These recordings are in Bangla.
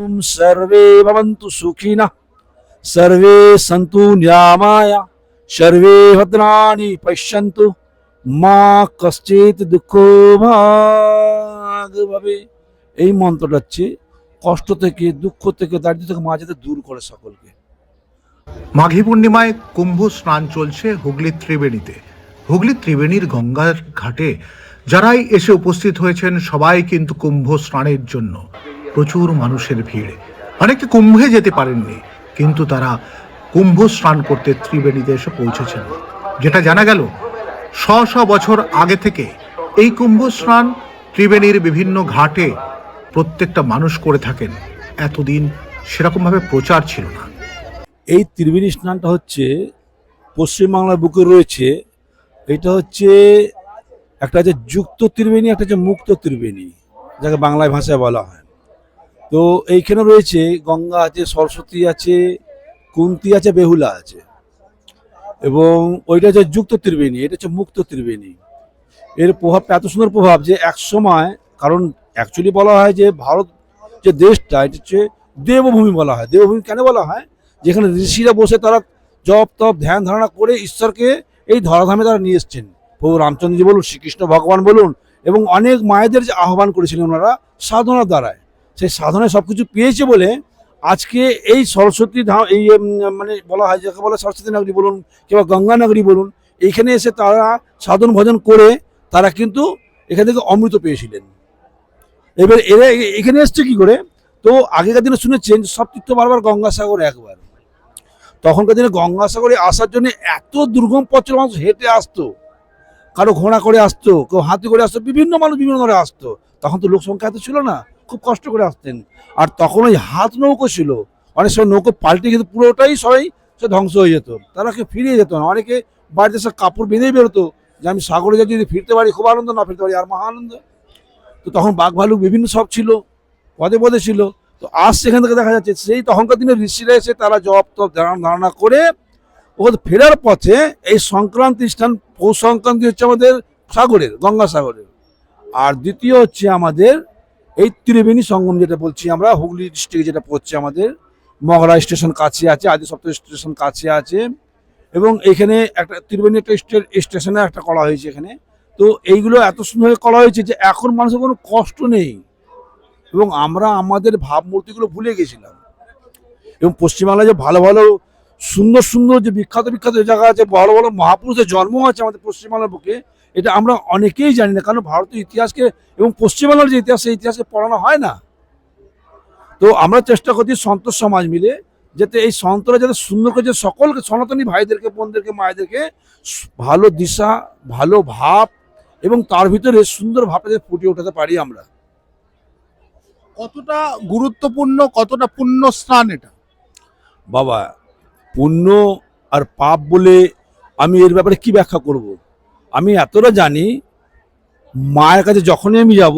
ॐ सर्वे भवन्तु सुखिनः सर्वे सन्तु निरामाय सर्वे भद्राणि पश्यन्तु মা কশ্চিত দুঃখ ভাগ ভাবে এই মন্ত্রটা হচ্ছে কষ্ট থেকে দুঃখ থেকে দারিদ্র থেকে মা যাতে দূর করে সকলকে মাঘী পূর্ণিমায় কুম্ভ স্নান চলছে হুগলির ত্রিবেণীতে হুগলির ত্রিবেণীর গঙ্গার ঘাটে যারাই এসে উপস্থিত হয়েছেন সবাই কিন্তু কুম্ভ স্নানের জন্য। প্রচুর মানুষের ভিড়। অনেকে কুম্ভে যেতে পারেননি, কিন্তু তারা কুম্ভ স্নান করতে ত্রিবেণীতে এসে পৌঁছেছেন। যেটা জানা গেল, শ শ বছর আগে থেকে এই কুম্ভ স্নান ত্রিবেণীর বিভিন্ন ঘাটে প্রত্যেকটা মানুষ করে থাকেন। এতদিন সেরকমভাবে প্রচার ছিল না। এই ত্রিবেণী স্নানটা হচ্ছে পশ্চিমবাংলার বুকে রয়েছে। এটা হচ্ছে একটা হচ্ছে যুক্ত ত্রিবেণী, একটা হচ্ছে মুক্ত ত্রিবেণী, যাকে বাংলায় ভাষায় বলা হয়। তো এইখানে রয়েছে গঙ্গা আছে, সরস্বতী আছে, কুন্তি আছে, বেহুলা আছে। এবং ওইটা হচ্ছে যুক্ত ত্রিবেণী, এটা হচ্ছে মুক্ত ত্রিবেণী। এর প্রভাবটা এত সুন্দর প্রভাব যে এক সময়, কারণ অ্যাকচুয়ালি বলা হয় যে ভারত, যে দেশটা, এটা হচ্ছে দেবভূমি বলা হয়। দেবভূমি কেন বলা হয়? যেখানে ঋষিরা বসে তারা জপ তপ ধ্যান ধারণা করে ঈশ্বরকে এই ধরাধামে তারা নিয়ে এসছেন। প্রভু রামচন্দ্রজি বলুন, শ্রীকৃষ্ণ ভগবান বলুন, এবং অনেক মায়েদের যে আহ্বান করেছিলেন ওনারা সাধনার দ্বারায়। সেই সাধনায় সব কিছু পেয়েছে বলে আজকে এই সরস্বতী ধাম, এই মানে বলা হয়, যাকে বলে সরস্বতী নগরী বলুন কিংবা গঙ্গা নগরী বলুন, এইখানে এসে তারা সাধন ভজন করে তারা কিন্তু এখান থেকে অমৃত পেয়েছিলেন। এবার এরা এখানে এসছে কি করে? তো আগেকার দিনে শুনেছেন সব তীর্থ বারবার গঙ্গাসাগর একবার। তখনকার দিনে গঙ্গাসাগরে আসার জন্য এত দুর্গম পথ মানুষ হেঁটে আসতো। কারও ঘোড়া করে আসতো, কেউ হাতি করে আসতো, বিভিন্ন মানুষ বিভিন্ন ধরে আসতো। তখন তো লোক সংখ্যা এত ছিল না, খুব কষ্ট করে আসতেন। আর তখন ওই হাত নৌকো ছিল, অনেক সময় নৌকো পাল্টে কিন্তু পুরোটাই সবাই সে ধ্বংস হয়ে যেত, তারা কেউ ফিরিয়ে যেত না। অনেকে বাড়িতে সব কাপড় বেঁধেই বেরোতো, যে আমি সাগরে যাই, যদি ফিরতে পারি, খুব আনন্দ, না ফিরতে পারি, আর মহা আনন্দ। তো তখন বাঘ ভালুক বিভিন্ন সব ছিল, পদে পদে ছিল। তো আজ সেখান থেকে দেখা যাচ্ছে, সেই তখনকার দিনে ঋষিরা এসে তারা তপ ধারণা ধারণা করে ওখানে ফেরার পথে এই সংক্রান্তি স্থান, পৌষ সংক্রান্তি হচ্ছে আমাদের সাগরের গঙ্গাসাগরের আর দ্বিতীয় হচ্ছে আমাদের এই ত্রিবেণী সঙ্গম যেটা বলছি আমরা, হুগলি ডিস্ট্রিক্টে যেটা পড়ছে আমাদের, মগরা স্টেশন কাছে আছে, আদি সপ্তাহ স্টেশন কাছে আছে, এবং এখানে একটা ত্রিবেণী একটা স্টে- স্টেশনে একটা করা হয়েছে এখানে। তো এইগুলো এত সুন্দর করা হয়েছে যে এখন মানুষের কোনো কষ্ট নেই। এবং আমরা আমাদের ভাবমূর্তিগুলো ভুলে গেছিলাম। এবং পশ্চিমবাংলায় যে ভালো ভালো সুন্দর সুন্দর যে বিখ্যাত বিখ্যাত জায়গা আছে বড় বড় মহাপুরুষের জন্ম আছে আমাদের পশ্চিমবাংলার বুকে এটা আমরা অনেকেই জানি না কারণ ভারতীয় ইতিহাসকে এবং পশ্চিমবাংলার যে ইতিহাস সেই ইতিহাসকে পড়ানো হয় না। তো আমরা চেষ্টা করছি সন্ত সমাজ মিলে যাতে এই সন্তরা যাতে সুন্দর করে যে সকলকে সনাতনী ভাইদেরকে বোনদেরকে মায়েদেরকে ভালো দিশা ভালো ভাব এবং তার ভিতরে সুন্দর ভাবটা যাতে ফুটিয়ে ওঠাতে পারি আমরা। কতটা গুরুত্বপূর্ণ কতটা পুণ্য স্থান এটা? বাবা পুণ্য আর পাপ বলে আমি এর ব্যাপারে কি ব্যাখ্যা করব। আমি এতটা জানি মায়ের কাছে যখনই আমি যাব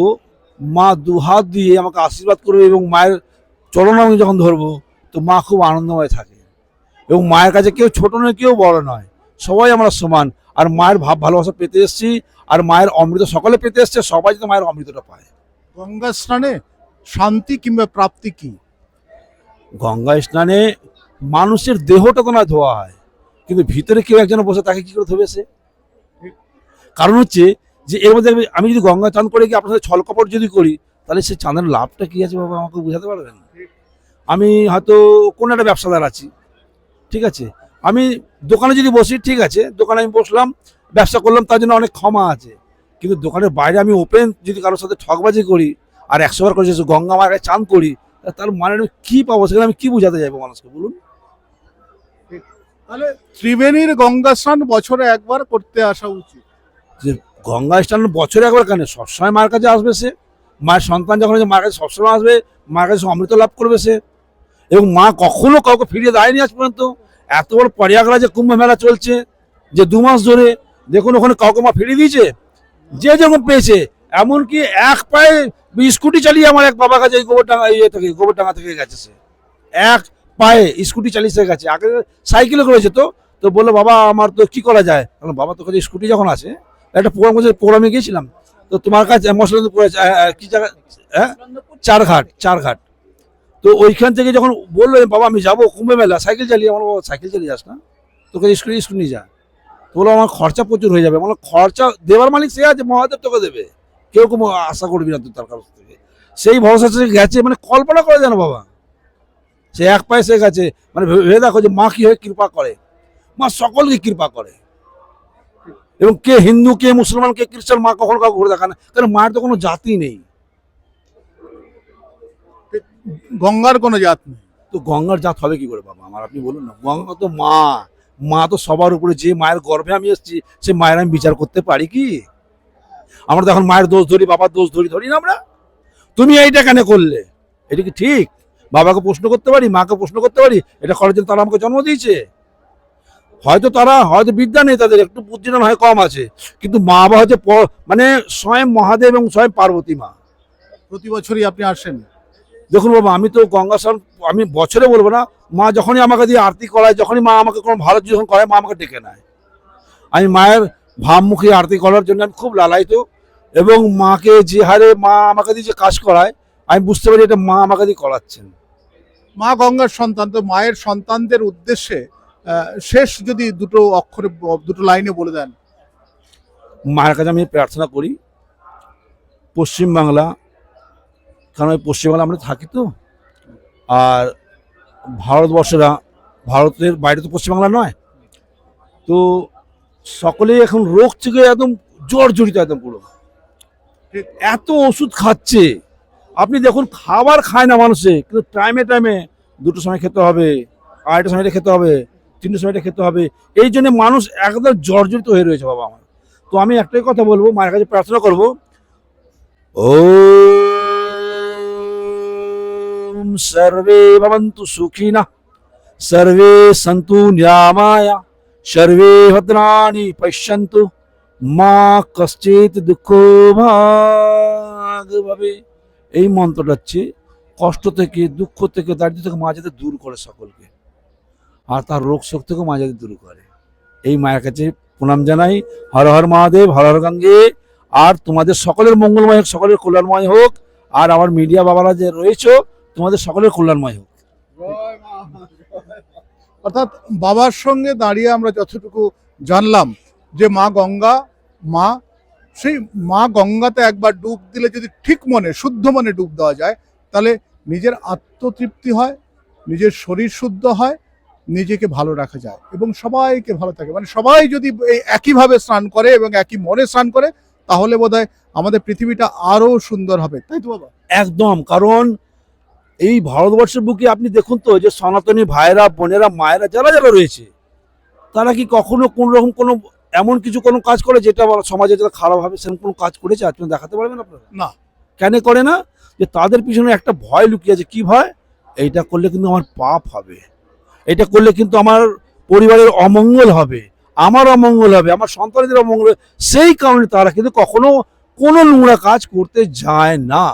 মা দুহাত দিয়ে আমাকে আশীর্বাদ করবে এবং মায়ের চরণ আমি যখন ধরবো তো মা খুব আনন্দময় থাকে। এবং মায়ের কাছে কেউ ছোট নয় কেউ বড় নয় সবাই আমরা সমান। আর মায়ের ভাব ভালোবাসা পেতে এসেছি আর মায়ের অমৃত সকলে পেতে এসছে সবাই যাতে মায়ের অমৃতটা পায়। গঙ্গা স্নানে শান্তি কিংবা প্রাপ্তি কি? গঙ্গা স্নানে মানুষের দেহটা তো না ধোয়া হয়। কিন্তু ভিতরে কেউ একজন বসে তাকে কি করে ধোবে সে? কারণ হচ্ছে যে এর মধ্যে আমি- যদি গঙ্গা চান করে গিয়ে আপনার সাথে ছলকপট যদি করি, তাহলে সে চাঁদের লাভটা কি আছে বাবা? আমাকে বুঝাতে পারবেন? আমি হয়তো কোনো একটা ব্যবসাদার আছি, ঠিক আছে? আমি দোকানে যদি বসি, ঠিক আছে, দোকানে আমি বসলাম, ব্যবসা করলাম, তার জন্য অনেক ক্ষমা আছে। কিন্তু দোকানের বাইরে আমি ওপেন যদি কারোর সাথে ঠকবাজি করি আর একশোবার করে গঙ্গা মায়ের চান করি তার মানে আমি কি পাবো সেখানে আমি কি বুঝাতে যাব মানুষকে, বলুন? তাহলে ত্রিবেণীর গঙ্গা স্নান বছরে একবার করতে আসা উচিত। যে গঙ্গা স্নান বছরে একবার কেন? সবসময় মার কাছে আসবে সে। মায়ের সন্তান যখন মার কাছে সবসময় আসবে, মার কাছে অমৃত লাভ করবে সে। এবং মা কখনো কাউকে ফিরিয়ে দেয়নি আজ পর্যন্ত। এত বড় প্রয়াগরাজে কুম্ভ মেলা চলছে, যে দু মাস ধরে, দেখুন ওখানে কাউকে মা ফিরিয়ে দিয়েছে? যে যেরকম পেয়েছে। এমনকি এক পায়ে স্কুটি চালিয়ে আমার এক বাবা কাছে এই গোবরডাঙ্গা ইয়ে থেকে, গোবরডাঙ্গা থেকে গেছে সে। এক পায়ে স্কুটি চালিয়ে সে গেছে। আগে সাইকেলে করেছে তো। তো বলল বাবা আমার তো কি করা যায়? কারণ বাবা তো কাছে স্কুটি যখন আছে একটা প্রোগ্রাম করছে প্রোগ্রামে গিয়েছিলাম। তো তো তোমার কাছে মশলা কি জায়গা হ্যাঁ? চারঘাট চারঘাট। তো ওইখান থেকে যখন বলল বাবা আমি যাব কুম্ভে মেলা সাইকেল চালিয়ে। আমার বাবা সাইকেল চালিয়ে যাস না। তোকে স্কুলে স্কুল নিয়ে যা। তো বলল আমার খরচা প্রচুর হয়ে যাবে। মানে খরচা দেওয়ার মালিক সে আছে মহাদেব তোকে দেবে। কেউ কোনো আশা করবি না তুই তার কাছ থেকে। সেই ভরসা গেছে মানে কল্পনা করে জানো বাবা। সে এক পায়ে সে গেছে। মানে ভেবে ভেবে দেখো যে মা কি হয়ে কৃপা করে। মা সকলকে কৃপা করে। এবং কে হিন্দু কে মুসলমান কে খ্রিস্টান মা কখনো কাউকে ঘুরে দেখা না। কারণ মায়ের তো কোনো জাতি নেই। গঙ্গার কোনো জাত নেই। তো গঙ্গার জাত হবে কি করে বাবা? আমার আপনি বলুন না। গঙ্গা তো মা। মা তো সবার উপরে যে মায়ের গর্ভে আমি এসেছি সে মায়ের আমি বিচার করতে পারি কি? আমরা তো এখন মায়ের দোষ ধরি বাবার দোষ ধরি ধরি না আমরা? তুমি এইটা কেন করলে? এটা কি ঠিক? বাবাকে প্রশ্ন করতে পারি মাকে প্রশ্ন করতে পারি এটা করার জন্য তারা আমাকে জন্ম দিয়েছে। হয়তো তারা হয়তো বিদ্যা নেই তাদের একটু বুদ্ধিমান হয় কম আছে। কিন্তু মা বাবা হচ্ছে মানে স্বয়ং মহাদেব এবং স্বয়ং পার্বতী মা। প্রতি বছরই আপনি আসেন? দেখুন বাবা আমি তো গঙ্গা স্নান আমি বছরে বলব না মা যখনই আমাকে দিয়ে আরতি করায় যখনই মা আমাকে কোনো ভালো যখন করায় মা আমাকে ডেকে নেয়। আমি মায়ের ভাবমুখী আরতি করার জন্য আমি খুব লালায়িত এবং মাকে যে হারে মা আমাকে দিয়ে যে কাজ করায় আমি বুঝতে পারি এটা মা আমাকে দিয়ে করাচ্ছেন। মা গঙ্গার সন্তান তো মায়ের সন্তানদের উদ্দেশ্যে শেষ যদি দুটো অক্ষরে দুটো লাইনে বলে দেন। মায়ের কাছে আমি প্রার্থনা করি পশ্চিমবাংলা কারণ ওই পশ্চিমবাংলা আমরা থাকি তো আর ভারতবর্ষেরা ভারতের বাইরে তো পশ্চিমবাংলা নয় তো সকলেই এখন রোগ থেকে একদম জ্বর জড়িত একদম পুরো। এত ওষুধ খাচ্ছে আপনি দেখুন, খাবার খায় না মানুষে, কিন্তু টাইমে টাইমে দুটো সময় খেতে হবে, আড়াইটা সময়টা খেতে হবে, তিনটে সময়টা খেতে হবে। এই জন্য মানুষ একদম জর্জরিত হয়ে রয়েছে বাবা আমার। তো আমি একটাই কথা বলব, মায়ের কাছে প্রার্থনা করব ও সর্বে ভবন্তু সুখিনঃ, সর্বে সন্তু নিরামায়া, সর্বে ভদ্রাণি পশ্যন্তু, মা কশ্চিৎ দুঃখ ভাগ ভাবে। এই মন্ত্রটা হচ্ছে কষ্ট থেকে, দুঃখ থেকে দারিদ্র থেকে মা দূর করে সকলকে। আর তার রোগ শোক থেকেও মা দূর করে। এই মায়ের কাছে প্রণাম জানাই। হর হর মহাদেব, হর হর গঙ্গে। আর তোমাদের সকলের মঙ্গলময় হোক, সকলের কল্যাণময় হোক। আর আমার মিডিয়া বাবারা যে রয়েছে, তোমাদের সকলের কল্যাণময় হোক। অর্থাৎ বাবার সঙ্গে দাঁড়িয়ে আমরা যতটুকু জানলাম যে মা গঙ্গা, মা সেই মা গঙ্গাতে একবার ডুব দিলে যদি ঠিক মনে, শুদ্ধ মনে ডুব দেওয়া যায়, তাহলে নিজের আত্মতৃপ্তি হয়, নিজের শরীর শুদ্ধ হয়, নিজেকে ভালো রাখা যায় এবং সবাইকে ভালো থাকে। মানে সবাই যদি এই একইভাবে স্নান করে এবং একই মনে স্নান করে, তাহলে বোধহয় আমাদের পৃথিবীটা আরও সুন্দর হবে। তাই তো বাবা? একদম, কারণ এই ভারতবর্ষের বুকে আপনি দেখুন তো, যে সনাতনী ভাইরা, বোনেরা, মায়েরা, যারা যারা রয়েছে, তারা কি কখনো কোন রকম কোনো এমন কিছু কোনো কাজ করে যেটা সমাজে যেটা খারাপ হবে সেরকম কোনো কাজ করেছে? আপনি দেখাতে পারবেন আপনারা? না। কেন করে না? যে তাদের পিছনে একটা ভয় লুকিয়ে আছে। কি ভয়? এইটা করলে কিন্তু আমার পাপ হবে। এটা করলে কিন্তু আমার পরিবারের অমঙ্গল হবে। আমার অমঙ্গল হবে আমার সন্তানদের অমঙ্গল হবে। সেই কারণে তারা কিন্তু কখনো কোনো নোংরা কাজ করতে যায় না।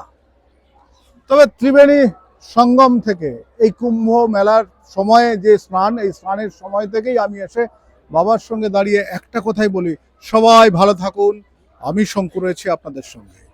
তবে ত্রিবেণী সঙ্গম থেকে এই কুম্ভ মেলার সময়ে যে স্নান এই স্নানের সময় থেকেই আমি এসে বাবার সঙ্গে দাঁড়িয়ে একটা কথাই বলি সবাই ভালো থাকুন। আমি শঙ্কু রয়েছি আপনাদের সঙ্গে।